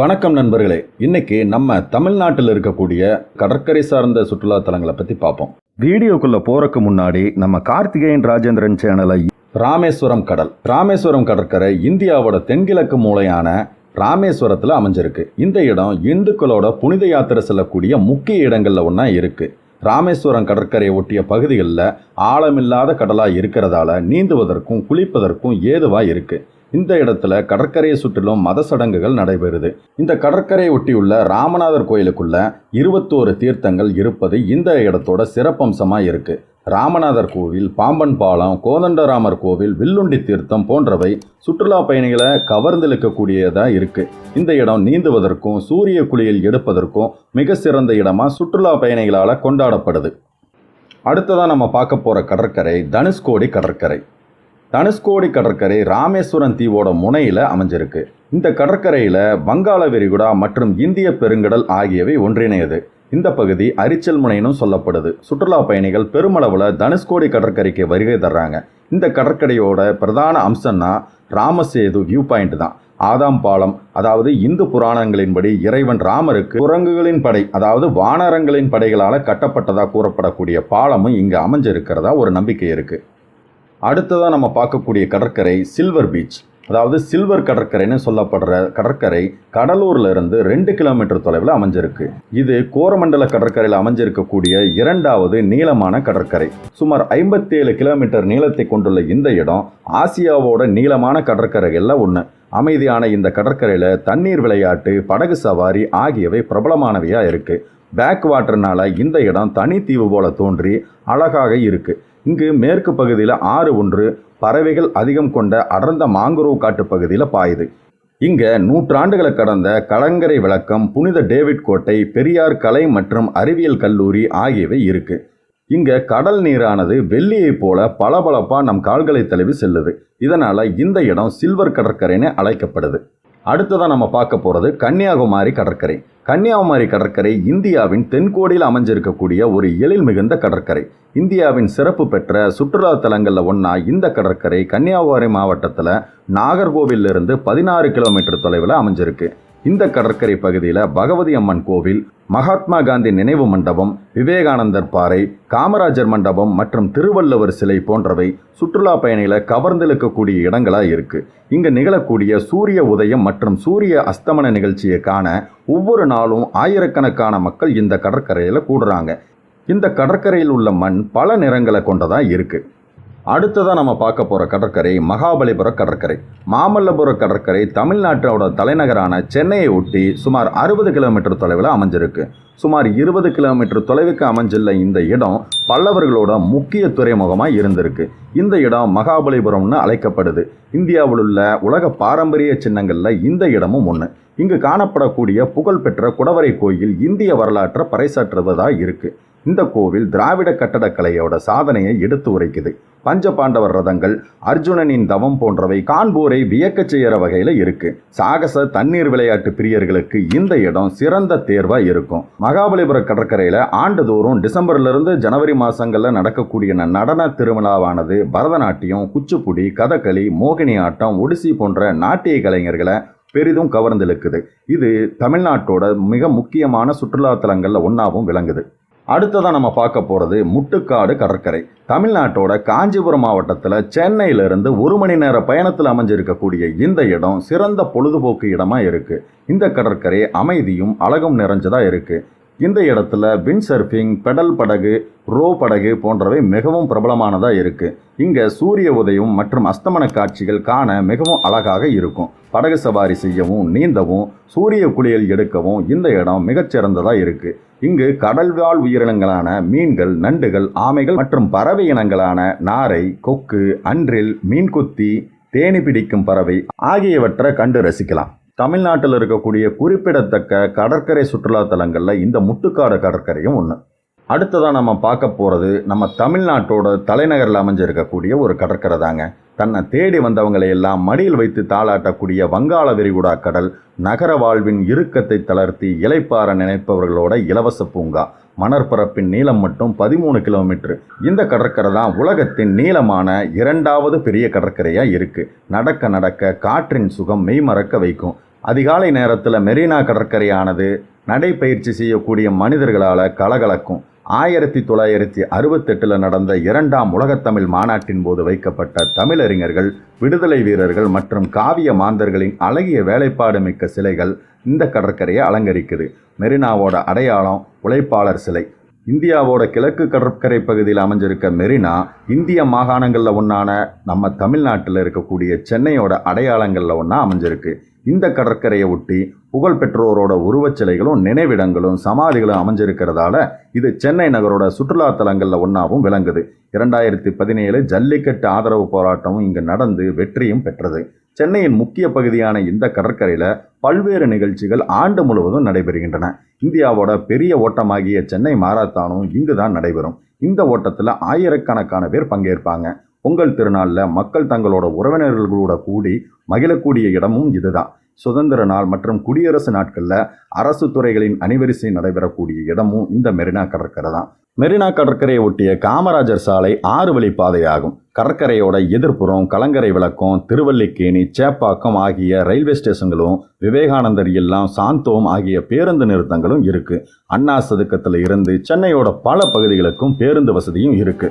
வணக்கம் நண்பர்களே. இன்னைக்கு நம்ம தமிழ்நாட்டில் இருக்கக்கூடிய கடற்கரை சார்ந்த சுற்றுலா தலங்களை பற்றி பார்ப்போம். வீடியோக்குள்ள போறதுக்கு முன்னாடி நம்ம கார்த்திகேயன் ராஜேந்திரன் சேனலை ராமேஸ்வரம் கடல். ராமேஸ்வரம் கடற்கரை இந்தியாவோட தென்கிழக்கு மூலையான ராமேஸ்வரத்தில் அமைஞ்சிருக்கு. இந்த இடம் இந்துக்களோட புனித யாத்திரை செல்லக்கூடிய முக்கிய இடங்களில் ஒன்றா இருக்கு. ராமேஸ்வரம் கடற்கரையை ஒட்டிய பகுதிகளில் ஆழமில்லாத கடலாக இருக்கிறதால நீந்துவதற்கும் குளிப்பதற்கும் ஏதுவாக இருக்குது இந்த இடத்துல கடற்கரையை சுற்றிலும் மத சடங்குகள் நடைபெறுது. இந்த கடற்கரையை ஒட்டியுள்ள ராமநாதர் கோயிலுக்குள்ள இருபத்தோரு தீர்த்தங்கள் இருப்பது இந்த இடத்தோட சிறப்பம்சமாக இருக்கு. ராமநாதர் கோவில் பாம்பன் பாலம் கோதண்டராமர் கோவில் வில்லுண்டி தீர்த்தம் போன்றவை சுற்றுலா பயணிகளை கவர்ந்திழுக்கக்கூடியதாக இருக்குது இந்த இடம் நீந்துவதற்கும் சூரிய குளியல் எடுப்பதற்கும் மிக சிறந்த இடமாக சுற்றுலா பயணிகளால் கொண்டாடப்படுது. அடுத்ததாக நம்ம பார்க்க போகிற கடற்கரை தனுஷ்கோடி கடற்கரை. தனுஷ்கோடி கடற்கரை ராமேஸ்வரம் தீவோட முனையில் அமைஞ்சிருக்கு. இந்த கடற்கரையில் வங்காள விரிகுடா மற்றும் இந்திய பெருங்கடல் ஆகியவை ஒன்றிணையது. இந்த பகுதி அரிச்சல் முனைனும் சொல்லப்படுது. சுற்றுலா பயணிகள் பெருமளவில் தனுஷ்கோடி கடற்கரைக்கு வருகை தர்றாங்க. இந்த கடற்கரையோட பிரதான அம்சம்னா ராமசேது வியூ பாயிண்ட் தான். ஆதாம் பாலம் அதாவது இந்து புராணங்களின்படி இறைவன் ராமருக்கு குரங்குகளின் படை அதாவது வானரங்களின் படைகளால் கட்டப்பட்டதாக கூறப்படக்கூடிய பாலமும் இங்கே அமைஞ்சிருக்கிறதா ஒரு நம்பிக்கை இருக்குது அடுத்ததாக நம்ம பார்க்கக்கூடிய கடற்கரை சில்வர் பீச் அதாவது சில்வர் கடற்கரைன்னு சொல்லப்படுற கடற்கரை கடலூர்ல இருந்து ரெண்டு கிலோமீட்டர் தொலைவில் அமைஞ்சிருக்கு. இது கோரமண்டல கடற்கரையில் அமைஞ்சிருக்கக்கூடிய இரண்டாவது நீளமான கடற்கரை. சுமார் ஐம்பத்தேழு கிலோமீட்டர் நீளத்தை கொண்டுள்ள இந்த இடம் ஆசியாவோட நீளமான கடற்கரைகளில் ஒன்று அமைதியான இந்த கடற்கரையில் தண்ணீர் விளையாட்டு படகு சவாரி ஆகியவை பிரபலமானவையாக இருக்குது பேக் வாட்டர்னால் இந்த இடம் தனித்தீவு போல தோன்றி அழகாக இருக்கு. இங்கு மேற்கு பகுதியில் ஆறு ஒன்று பறவைகள் அதிகம் கொண்ட அடர்ந்த மாங்குரோவ் காட்டு பகுதியில் பாயுது. இங்கே நூற்றாண்டுகளை கடந்த கலங்கரை விளக்கம் புனித டேவிட் கோட்டை பெரியார் கலை மற்றும் அறிவியல் கல்லூரி ஆகியவை இருக்கு. இங்கே கடல் நீரானது வெள்ளியைப் போல பளபளப்பாக நம் கால்களை தழுவி செல்லுது. இதனால் இந்த இடம் சில்வர் கடற்கரைன்னு அழைக்கப்படுது. அடுத்ததான் நம்ம பார்க்க போகிறது கன்னியாகுமரி கடற்கரை. கன்னியாகுமரி கடற்கரை இந்தியாவின் தென்கோடியில் அமைஞ்சிருக்கக்கூடிய ஒரு எழில் மிகுந்த கடற்கரை. இந்தியாவின் சிறப்பு பெற்ற சுற்றுலா தலங்களில் ஒன்றா இந்த கடற்கரை கன்னியாகுமரி மாவட்டத்தில் நாகர்கோவிலிருந்து பதினாறு கிலோமீட்டர் தொலைவில் அமைஞ்சிருக்கு. இந்த கடற்கரை பகுதியில் பகவதி அம்மன் கோவில் மகாத்மா காந்தி நினைவு மண்டபம் விவேகானந்தர் பாறை காமராஜர் மண்டபம் மற்றும் திருவள்ளுவர் சிலை போன்றவை சுற்றுலா பயணிகளை கவர்ந்திழுக்கக்கூடிய இடங்களாக இருக்குது இங்கு நிகழக்கூடிய சூரிய உதயம் மற்றும் சூரிய அஸ்தமன நிகழ்ச்சியை காண ஒவ்வொரு நாளும் ஆயிரக்கணக்கான மக்கள் இந்த கடற்கரையில் கூடுறாங்க. இந்த கடற்கரையில் உள்ள மண் பல நிறங்களை கொண்டதாக இருக்குது அடுத்ததாக நம்ம பார்க்க போகிற கடற்கரை மகாபலிபுர கடற்கரை. மாமல்லபுர கடற்கரை தமிழ்நாட்டோட தலைநகரான சென்னையை ஒட்டி சுமார் அறுபது கிலோமீட்டர் தொலைவில் அமைஞ்சிருக்கு. சுமார் இருபது கிலோமீட்டர் தொலைவுக்கு அமைஞ்சுள்ள இந்த இடம் பல்லவர்களோட முக்கிய துறைமுகமாக இருந்திருக்கு. இந்த இடம் மகாபலிபுரம்னு அழைக்கப்படுது. இந்தியாவில் உள்ள உலக பாரம்பரிய சின்னங்களில் இந்த இடமும் ஒன்று இங்கு காணப்படக்கூடிய புகழ்பெற்ற குடவரை கோயில் இந்திய வரலாற்றை பறைசாற்றுவதாக இருக்குது இந்த கோவில் திராவிட கட்டடக்கலையோட சாதனையை எடுத்து உரைக்குது. பஞ்ச பாண்டவர் ரதங்கள் அர்ஜுனனின் தவம் போன்றவை காண்போரை வியக்கச் செய்கிற வகையில் இருக்கு. சாகச தண்ணீர் விளையாட்டு பிரியர்களுக்கு இந்த இடம் சிறந்த தேர்வாக இருக்கும். மகாபலிபுர கடற்கரையில் ஆண்டுதோறும் டிசம்பர்லேருந்து ஜனவரி மாதங்களில் நடக்கக்கூடிய நடன திருவிழாவானது பரதநாட்டியம் குச்சிப்புடி கதகளி மோகினி ஆட்டம் ஒடிசி போன்ற நாட்டிய கலைஞர்களை பெரிதும் கவர்ந்திழுக்குது. இது தமிழ்நாட்டோட மிக முக்கியமான சுற்றுலா ஒன்றாவும் விளங்குது. அடுத்ததாக நம்ம பார்க்க போகிறது முட்டுக்காடு கடற்கரை. தமிழ்நாட்டோட காஞ்சிபுரம் மாவட்டத்தில் சென்னையிலிருந்து ஒரு மணி நேர பயணத்தில் அமைஞ்சிருக்கக்கூடிய இந்த இடம் சிறந்த பொழுதுபோக்கு இடமாக இருக்குது இந்த கடற்கரை அமைதியும் அழகும் நிறைஞ்சதாக இருக்குது இந்த இடத்துல வின் சர்ஃபிங் பெடல் படகு ரோ படகு போன்றவை மிகவும் பிரபலமானதாக இருக்குது இங்கே சூரிய உதயம் மற்றும் அஸ்தமன காட்சிகள் காண மிகவும் அழகாக இருக்கும். படகு சவாரி செய்யவும் நீந்தவும் சூரிய குளியல் எடுக்கவும் இந்த இடம் மிகச்சிறந்ததாக இருக்குது இங்கு கடல்வாழ் உயிரினங்களான மீன்கள் நண்டுகள் ஆமைகள் மற்றும் பறவை இனங்களான நாரை கொக்கு அன்றில் மீன்குத்தி தேனி பிடிக்கும் பறவை ஆகியவற்றை கண்டு ரசிக்கலாம். தமிழ்நாட்டில் இருக்கக்கூடிய குறிப்பிடத்தக்க கடற்கரை சுற்றுலா தலங்களில் இந்த முட்டுக்காடு கடற்கரையும் ஒன்று அடுத்ததாக நம்ம பார்க்க போகிறது நம்ம தமிழ்நாட்டோட தலைநகரில் அமைஞ்சிருக்கக்கூடிய ஒரு கடற்கரை தாங்க. தன்னை தேடி வந்தவங்களை எல்லாம் மடியில் வைத்து தாளாட்டக்கூடிய வங்காள விரிகுடா கடல் நகர வாழ்வின் இறுக்கத்தை தளர்த்தி இலைப்பார நினைப்பவர்களோட இலவச பூங்கா. மணற்பரப்பின் நீளம் மட்டும் பதிமூணு கிலோமீட்டர். இந்த கடற்கரை தான் உலகத்தின் நீளமான இரண்டாவது பெரிய கடற்கரையாக இருக்குது நடக்க நடக்க காற்றின் சுகம் மெய்மறக்க வைக்கும். அதிகாலை நேரத்தில் மெரினா கடற்கரையானது நடைப்பயிற்சி செய்யக்கூடிய மனிதர்களால் கலகலக்கும். ஆயிரத்தி தொள்ளாயிரத்தி அறுபத்தெட்டில் நடந்த இரண்டாம் உலகத்தமிழ் மாநாட்டின் போது வைக்கப்பட்ட தமிழறிஞர்கள் விடுதலை வீரர்கள் மற்றும் காவிய மாந்தர்களின் அழகிய வேலைப்பாடு மிக்க சிலைகள் இந்த கடற்கரையை அலங்கரிக்குது. மெரினாவோட அடையாளம் உழைப்பாளர் சிலை. இந்தியாவோட கிழக்கு கடற்கரை பகுதியில் அமைஞ்சிருக்க மெரினா இந்திய மாகாணங்களில் ஒன்றான நம்ம தமிழ்நாட்டில் இருக்கக்கூடிய சென்னையோட அடையாளங்களில் ஒன்றா அமைஞ்சிருக்கு. இந்த கடற்கரையை ஒட்டி புகழ்பெற்றோரோட உருவச்சிலைகளும் நினைவிடங்களும் சமாதிகளும் அமைஞ்சிருக்கிறதால இது சென்னை நகரோட சுற்றுலா தலங்களில் ஒன்றாவும் விளங்குது. இரண்டாயிரத்தி பதினேழு ஜல்லிக்கட்டு ஆதரவு போராட்டமும் இங்கு நடந்து வெற்றியும் பெற்றது. சென்னையின் முக்கிய பகுதியான இந்த கடற்கரையில் பல்வேறு நிகழ்ச்சிகள் ஆண்டு முழுவதும் நடைபெறுகின்றன. இந்தியாவோட பெரிய ஓட்டமாகிய சென்னை மாரத்தானும் இங்கு தான் நடைபெறும். இந்த ஓட்டத்தில் ஆயிரக்கணக்கான பேர் பங்கேற்பாங்க. பொங்கல் திருநாளில் மக்கள் தங்களோட உறவினர்களோட கூடி மகிழக்கூடிய இடமும் இதுதான். சுதந்திர நாள் மற்றும் குடியரசு நாட்களில் அரசு துறைகளின் அணிவரிசை நடைபெறக்கூடிய இடமும் இந்த மெரினா கடற்கரை தான் மெரினா கடற்கரையை ஒட்டிய காமராஜர் சாலை ஆறு வழி பாதையாகும் கடற்கரையோட எதிர்ப்புறம் கலங்கரை விளக்கம் திருவல்லிக்கேணி சேப்பாக்கம் ஆகிய ரயில்வே ஸ்டேஷன்களும் விவேகானந்தர் இல்லம் சாந்தோம் ஆகிய பேருந்து நிறுத்தங்களும் இருக்கு. அண்ணா சதுக்கத்தில் இருந்து சென்னையோட பல பகுதிகளுக்கும் பேருந்து வசதியும் இருக்கு.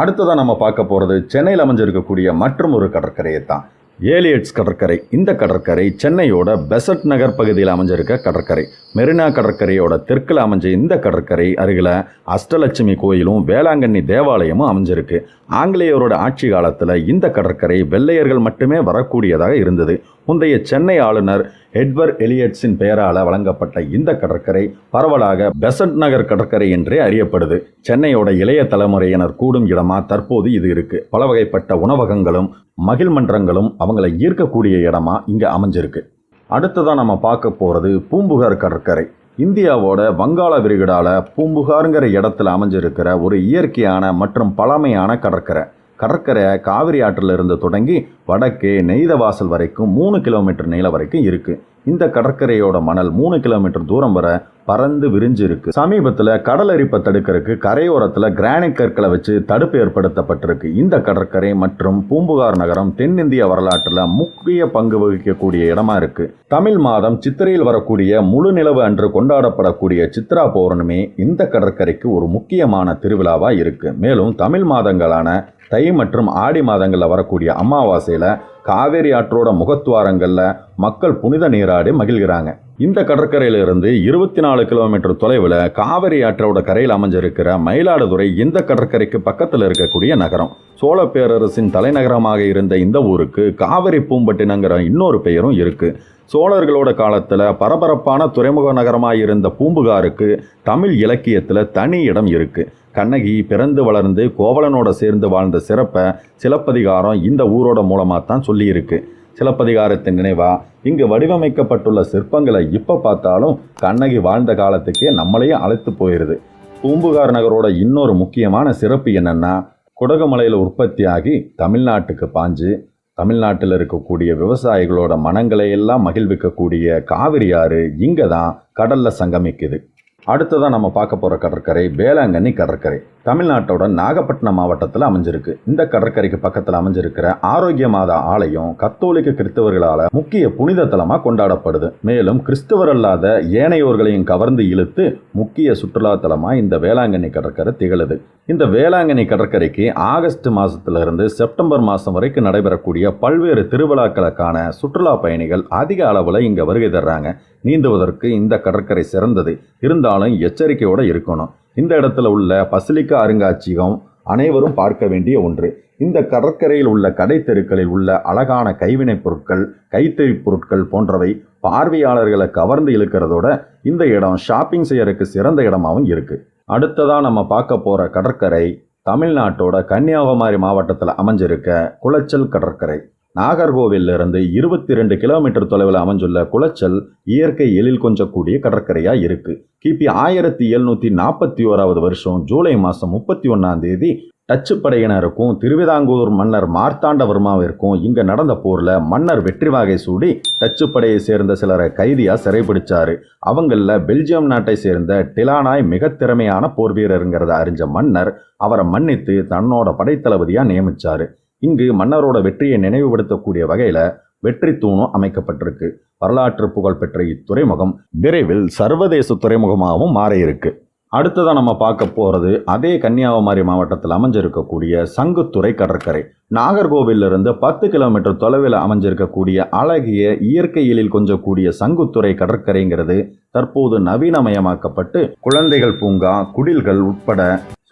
அடுத்ததாக நம்ம பார்க்க போகிறது சென்னையில் அமைஞ்சிருக்கக்கூடிய மற்றும் ஒரு கடற்கரையை தான். ஏலியட்ஸ் கடற்கரை இந்த கடற்கரை சென்னையோட பெசட் நகர் பகுதியில் அமைஞ்சிருக்க கடற்கரை. மெரினா கடற்கரையோட தெற்கில் அமைஞ்ச இந்த கடற்கரை அருகில் அஷ்டலட்சுமி கோயிலும் வேளாங்கண்ணி தேவாலயமும் அமைஞ்சிருக்கு. ஆங்கிலேயரோட ஆட்சி காலத்தில் இந்த கடற்கரை வெள்ளையர்கள் மட்டுமே வரக்கூடியதாக இருந்தது. முந்தைய சென்னை ஆளுநர் எட்வர் எலியட்ஸின் பெயரால் வழங்கப்பட்ட இந்த கடற்கரை பரவலாக பெசன்ட் நகர் கடற்கரை என்றே அறியப்படுது. சென்னையோட இளைய தலைமுறையினர் கூடும் இடமா தற்போது இது இருக்கு. பல வகைப்பட்ட உணவகங்களும் மகிழ்மன்றங்களும் அவங்களை ஈர்க்கக்கூடிய இடமா இங்கே அமைஞ்சிருக்கு. அடுத்ததான் நம்ம பார்க்க போகிறது பூம்புகார் கடற்கரை. இந்தியாவோட வங்காள விரிகுடால பூம்புகாருங்கிற இடத்துல அமைஞ்சிருக்கிற ஒரு இயற்கையான மற்றும் பழமையான கடற்கரை. கடற்கரை காவிரி ஆற்றில் இருந்து தொடங்கி வடக்கே நெய்தவாசல் வரைக்கும் மூணு கிலோமீட்டர் நீளம் வரைக்கும் இருக்குது இந்த கடற்கரையோட மணல் மூணு கிலோமீட்டர் தூரம் வரை பறந்து விரிஞ்சு இருக்கு சமீபத்தில் கடல் அரிப்பை தடுக்கிறதுக்கு கரையோரத்தில் கிரானைட் கற்களை வச்சு தடுப்பு ஏற்படுத்தப்பட்டிருக்கு. இந்த கடற்கரை மற்றும் பூம்புகார் நகரம் தென்னிந்திய வரலாற்றில் முக்கிய பங்கு வகிக்கக்கூடிய இடமா இருக்கு. தமிழ் மாதம் சித்திரையில் வரக்கூடிய முழு நிலவு அன்று கொண்டாடப்படக்கூடிய சித்ரா பௌர்ணமி இந்த கடற்கரைக்கு ஒரு முக்கியமான திருவிழாவா இருக்கு. மேலும் தமிழ் மாதங்களான தை மற்றும் ஆடி மாதங்களில் வரக்கூடிய அமாவாசையில் காவேரி ஆற்றோட முகத்துவாரங்களில் மக்கள் புனித நீராடி மகிழ்கிறாங்க. இந்த கடற்கரையிலிருந்து இருபத்தி நாலு கிலோமீட்டர் தொலைவில் காவிரி ஆற்றோட கரையில் அமைஞ்சிருக்கிற மயிலாடுதுறை இந்த கடற்கரைக்கு பக்கத்தில் இருக்கக்கூடிய நகரம். சோழ பேரரசின் தலைநகரமாக இருந்த இந்த ஊருக்கு காவிரி பூம்பட்டினங்கிற இன்னொரு பெயரும் இருக்குது சோழர்களோட காலத்தில் பரபரப்பான துறைமுக நகரமாக இருந்த பூம்புகாருக்கு தமிழ் இலக்கியத்தில் தனி இடம் இருக்குது கண்ணகி பிறந்து வளர்ந்து கோவலனோட சேர்ந்து வாழ்ந்த சிறப்பை சிலப்பதிகாரம் இந்த ஊரோட மூலமாக தான் சொல்லியிருக்கு. சிலப்பதிகாரத்தின் நினைவா இங்கு வடிவமைக்கப்பட்டுள்ள சிற்பங்களை இப்போ பார்த்தாலும் கண்ணகி வாழ்ந்த காலத்துக்கே நம்மளையே அழைத்து போயிடுது பூம்புகார் நகரோட இன்னொரு முக்கியமான சிறப்பு என்னென்னா குடகுமலையில் உற்பத்தியாகி தமிழ்நாட்டுக்கு பாஞ்சு தமிழ்நாட்டில் இருக்கக்கூடிய விவசாயிகளோட மனங்களை எல்லாம் மகிழ்விக்கக்கூடிய காவிரி ஆறு இங்கே தான் கடலில் சங்கமிக்குது. அடுத்ததாக நம்ம பார்க்க போகிற கடற்கரை வேளாங்கண்ணி கடற்கரை. தமிழ்நாட்டோட நாகப்பட்டினம் மாவட்டத்தில் அமைஞ்சிருக்கு. இந்த கடற்கரைக்கு பக்கத்தில் அமைஞ்சிருக்கிற ஆரோக்கிய மாதா ஆலயம் கத்தோலிக்க கிறிஸ்தவர்களால் முக்கிய புனித தலமாக கொண்டாடப்படுது. மேலும் கிறிஸ்தவர் அல்லாத ஏனையோர்களையும் கவர்ந்து இழுத்து முக்கிய சுற்றுலா தலமாக இந்த வேளாங்கண்ணி கடற்கரை திகழுது. இந்த வேளாங்கண்ணி கடற்கரைக்கு ஆகஸ்ட் மாதத்துல இருந்து செப்டம்பர் மாதம் வரைக்கும் நடைபெறக்கூடிய பல்வேறு திருவிழாக்களுக்கான சுற்றுலா பயணிகள் அதிக அளவில் இங்கே வருகை தர்றாங்க. நீந்துவதற்கு இந்த கடற்கரை சிறந்தது. இருந்தாலும் எச்சரிக்கையோடு இருக்கணும். இந்த இடத்துல உள்ள பசிலிக்கா அருங்காட்சியகம் அனைவரும் பார்க்க வேண்டிய ஒன்று. இந்த கடற்கரையில் உள்ள கடை தெருக்களில் உள்ள அழகான கைவினைப் பொருட்கள் கைத்தறி பொருட்கள் போன்றவை பார்வையாளர்களை கவர்ந்து இழுக்கிறதோட இந்த இடம் ஷாப்பிங் செய்யறதுக்கு சிறந்த இடமாவும் இருக்கு. அடுத்ததாக நம்ம பார்க்க போகிற கடற்கரை தமிழ்நாட்டோட கன்னியாகுமரி மாவட்டத்தில் அமைஞ்சிருக்க குளச்சல் கடற்கரை. நாகர்கோவிலிருந்து இருபத்தி ரெண்டு கிலோமீட்டர் தொலைவில் அமைஞ்சுள்ள குளச்சல் இயற்கை எழில் கொஞ்சக்கூடிய கடற்கரையாக இருக்குது கிபி ஆயிரத்தி எழுநூற்றி நாற்பத்தி ஓராவது வருஷம் ஜூலை மாதம் முப்பத்தி ஒன்றாம் தேதி டச்சு படையினருக்கும் திருவிதாங்கூர் மன்னர் மார்த்தாண்டவர்மாவிற்கும் இங்கே நடந்த போரில் மன்னர் வெற்றி வாகை சூடி டச்சு படையை சேர்ந்த சிலரை கைதியாக சிறைபிடிச்சார். அவங்களில் பெல்ஜியம் நாட்டை சேர்ந்த டிலானாய் மிக திறமையான போர் வீரருங்கிறத அறிஞ்ச மன்னர் அவரை மன்னித்து தன்னோட படைத்தளபதியாக நியமித்தார் இங்கு மன்னரோட வெற்றியை நினைவுபடுத்தக்கூடிய வகையில் வெற்றி தூணும் அமைக்கப்பட்டிருக்கு. வரலாற்று புகழ்பெற்ற இத்துறைமுகம் விரைவில் சர்வதேச துறைமுகமாகவும் மாற இருக்கு அடுத்ததாக நம்ம பார்க்க போகிறது அதே கன்னியாகுமரி மாவட்டத்தில் அமைஞ்சிருக்கக்கூடிய சங்குத்துறை கடற்கரை. நாகர்கோவிலிருந்து பத்து கிலோமீட்டர் தொலைவில் அமைஞ்சிருக்கக்கூடிய அழகிய இயற்கை எழில் கொஞ்சக்கூடிய சங்குத்துறை கடற்கரைங்கிறது தற்போது நவீனமயமாக்கப்பட்டு குழந்தைகள் பூங்கா குடில்கள் உட்பட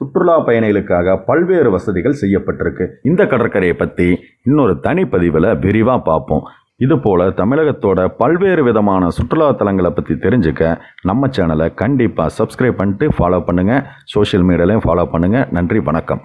சுற்றுலா பயணிகளுக்காக பல்வேறு வசதிகள் செய்யப்பட்டிருக்கு. இந்த கடற்கரையை பற்றி இன்னொரு தனிப்பதிவில் விரிவாக பார்ப்போம். இதுபோல் தமிழகத்தோட பல்வேறு விதமான சுற்றுலா தலங்களை பற்றி தெரிஞ்சுக்க நம்ம சேனலை கண்டிப்பாக சப்ஸ்கிரைப் பண்ணிட்டு ஃபாலோ பண்ணுங்கள் சோஷியல் மீடியாலையும் ஃபாலோ பண்ணுங்கள் நன்றி வணக்கம்.